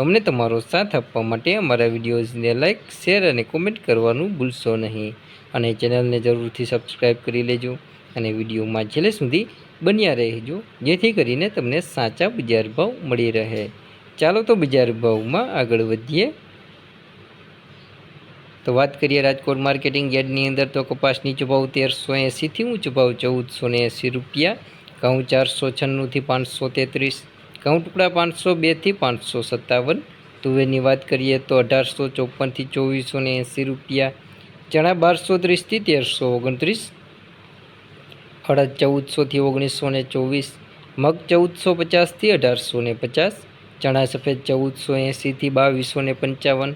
અમને તમારો સાથ આપવા માટે અમારા વિડીયોઝને લાઇક શેર અને કોમેન્ટ કરવાનું ભૂલશો નહીં. અને ચેનલને જરૂરથી સબસ્ક્રાઈબ કરી લેજો અને વિડીયોમાં છેલ્લે સુધી બન્યા રહેજો, જેથી કરીને તમને સાચા બજાર ભાવ મળી રહે. ચાલો તો બજાર ભાવમાં આગળ વધીએ. તો વાત કરીએ રાજકોટ માર્કેટિંગ યાર્ડની અંદર તો કપાસ નીચો ભાવ તેરસો એંસીથી ઊંચો ભાવ ચૌદસો ને એંસી રૂપિયા, ઘઉં ચારસો છન્નુંથી પાંચસો તેત્રીસ ઘઉં ટુકડા પાંચસો બેથી પાંચસો સત્તાવન. તુવેરની વાત કરીએ તો અઢારસો ચોપનથી ચોવીસો ને એંસી રૂપિયા. ચણા બારસો ત્રીસથી તેરસો ઓગણત્રીસ. અડદ ચૌદસોથી ઓગણીસો ને ચોવીસ. મગ ચૌદસો પચાસથી અઢારસો ને પચાસ. ચણા સફેદ ચૌદસો એંસીથી બાવીસો ને પંચાવન.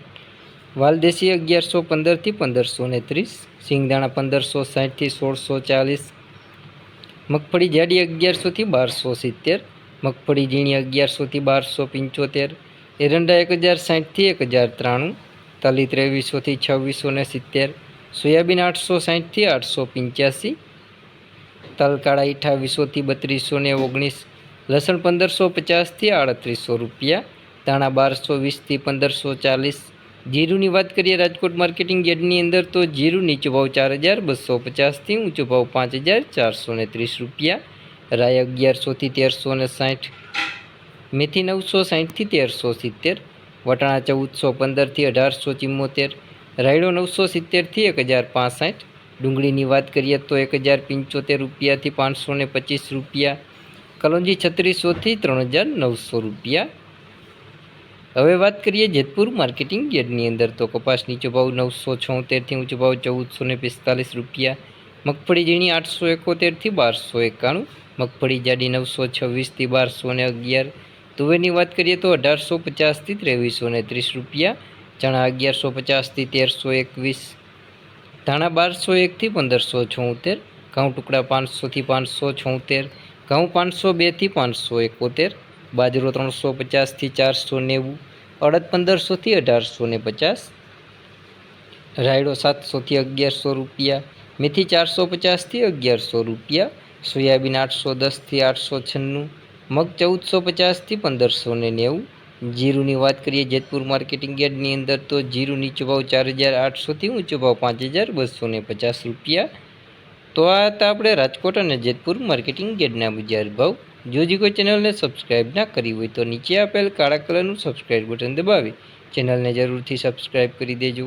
વાલદેશી અગિયારસો પંદરથી પંદરસો ને ત્રીસ. સિંગદાણા પંદરસો સાઠથી સોળસો ચાલીસ. મગફળી જાડી અગિયારસોથી બારસો સિત્તેર. મગફળી ઝીણી અગિયારસોથી બારસો પંચોતેર, એરંડા એક હજાર સાઠથી એક હજાર ત્રાણું તલી ત્રેવીસોથી છવ્વીસો ને સિત્તેર, સોયાબીન આઠસો સાઠથી આઠસો પંચ્યાસી તલકાળા અઠાવીસોથી બત્રીસો ને ઓગણીસ, લસણ પંદરસો પચાસથી આડત્રીસો રૂપિયા, ધાણા બારસો વીસથી પંદરસો ચાલીસ જીરુની વાત કરીએ રાજકોટ માર્કેટિંગ યાર્ડની અંદર તો જીરું નીચો ભાવ ચાર હજાર બસો પચાસથી ઊંચો ભાવ પાંચ હજાર ચારસો ને ત્રીસ રૂપિયા રાય અગિયારસોથી તેરસો ને સાઠ. મેથી નવસો સાઠથી તેરસો સિત્તેર. વટાણા ચૌદસો પંદરથી અઢારસો ચિમ્મોતેર. રાયડો નવસો સિત્તેરથી એક હજાર પાસઠ. ડુંગળીની વાત કરીએ તો એક હજાર પંચોતેર રૂપિયાથી પાંચસો ને પચીસ રૂપિયા. કલોંજી છત્રીસોથી ત્રણ હજાર નવસો રૂપિયા. હવે વાત કરીએ જેતપુર માર્કેટિંગ યાર્ડની અંદર તો કપાસ નીચો ભાવ નવસો છોતેરથી ઊંચો ભાવ ચૌદસો ને પિસ્તાલીસ રૂપિયા. મગફળી ઝીણી આઠસો એકોતેરથી બારસો એકાણું, મગફળી જાડી નવસો છવ્વીસથી બારસો ને અગિયાર. તુવેરની વાત કરીએ તો અઢારસો પચાસથી ત્રેવીસો ને ત્રીસ રૂપિયા, ચણા અગિયારસો પચાસથી તેરસો એકવીસ, ધાણા બારસો એકથી પંદરસો છોતેર, ઘઉં ટુકડા પાંચસોથી પાંચસો છોતેર, ઘઉં પાંચસો બેથી પાંચસો એકોતેર, બાજરો ત્રણસો પચાસથી ચારસો નેવું, અડદ પંદરસોથી અઢારસો ને પચાસ, રાયડો સાતસોથી અગિયારસો રૂપિયા મેથી ચારસો પચાસથી અગિયારસો રૂપિયા, સોયાબીન આઠસો દસથી આઠસો છન્નું, મગ ચૌદસો પચાસથી પંદરસો ને નેવું. જીરુની વાત કરીએ જેતપુર માર્કેટિંગ યાર્ડની અંદર તો જીરું નીચો ભાવ ચાર હજાર આઠસોથી ઊંચો ભાવ પાંચ હજાર બસો ને પચાસ રૂપિયા. તો આ હતા આપણે રાજકોટ અને જેતપુર માર્કેટિંગ યાર્ડના બજાર ભાવ. જો જે કોઈ ચેનલને સબસ્ક્રાઈબ ના કરી હોય તો નીચે આપેલ કાળા કલરનું સબસ્ક્રાઈબ બટન દબાવી. ચેનલને જરૂરથી સબસ્ક્રાઈબ કરી દેજો.